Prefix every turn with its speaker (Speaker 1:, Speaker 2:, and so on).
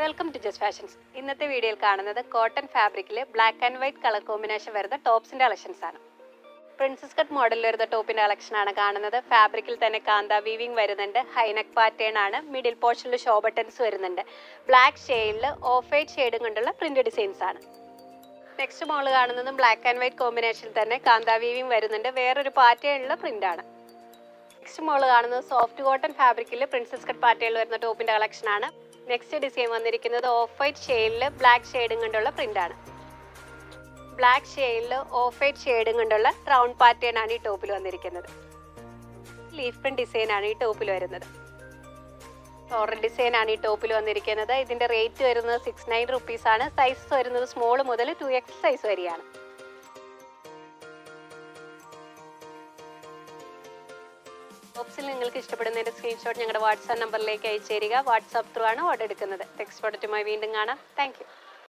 Speaker 1: Welcome to just fashions. ഇന്നത്തെ വീഡിയോയിൽ കാണുന്നത് കോട്ടൺ ഫാബ്രിക്കിൽ black and white colour combination വരുന്ന ടോപ്സിന്റെ കളക്ഷൻസ് ആണ്. പ്രിൻസസ് കട്ട് മോഡലിൽ വരുന്ന ടോപ്പിന്റെ കളക്ഷൻ ആണ് കാണുന്നത്. ഫാബ്രിക്കിൽ തന്നെ കാന്ത വീവിംഗ് വരുന്നുണ്ട്. ഹൈനക് പാറ്റേൺ ആണ്. മിഡിൽ പോർഷനിൽ ഷോ ബട്ടൺസ് വരുന്നുണ്ട്. ബ്ലാക്ക് ഷെയ്ഡിൽ ഓഫ് വൈറ്റ് ഷെയ്ഡും കൊണ്ടുള്ള പ്രിന്റ് ഡിസൈൻസ് ആണ്. നെക്സ്റ്റ് മോൾ കാണുന്നതും ബ്ലാക്ക് ആൻഡ് വൈറ്റ് കോമ്പിനേഷനിൽ തന്നെ കാന്ത വീവിംഗ് വരുന്നുണ്ട്. വേറൊരു പാറ്റേണിലുള്ള പ്രിന്റ് ആണ്. നെക്സ്റ്റ് മോൾ കാണുന്നത് സോഫ്റ്റ് കോട്ടൺ ഫാബ്രിക്കിൽ പ്രിൻസസ് കട്ട് പാറ്റേണിൽ വരുന്ന ടോപ്പിന്റെ കളക്ഷൻ ആണ് നെക്സ്റ്റ് ഡിസൈൻ വന്നിരിക്കുന്നത് ഓഫ് വൈറ്റ് ഷെയ്ഡിൽ ബ്ലാക്ക് ഷെയ്ഡും കൊണ്ടുള്ള പ്രിന്റ് ആണ്. ബ്ലാക്ക് ഷെയ്ഡിൽ ഓഫ് വൈറ്റ് ഷെയ്ഡും കൊണ്ടുള്ള റൗണ്ട് പാറ്റേൺ ആണ് ഈ ടോപ്പിൽ വന്നിരിക്കുന്നത്. ലീഫ് പ്രിന്റ് ഡിസൈൻ ആണ് ഈ ടോപ്പിൽ വരുന്നത്. ഫ്ലോറൽ ഡിസൈൻ ആണ് ഈ ടോപ്പിൽ വന്നിരിക്കുന്നത്. ഇതിന്റെ റേറ്റ് വരുന്നത് സിക്സ് നയൻ റുപ്പീസ് ആണ്. സൈസ് വരുന്നത് സ്മോൾ മുതൽ ടു എക്സ് സൈസ് വരെയാണ്. ടോപ്സിൽ നിങ്ങൾക്ക് ഇഷ്ടപ്പെടുന്നതിന്റെ സ്ക്രീൻഷോട്ട് ഞങ്ങളുടെ വാട്സാപ്പ് നമ്പറിലേക്ക് അയച്ചു തരിക. വാട്സാപ്പ് ത്രൂ ആണ് ഓർഡർ എടുക്കുന്നത്. ടെക്സ്റ്റ് പ്രോഡക്റ്റുമായി വീണ്ടും കാണാം. താങ്ക്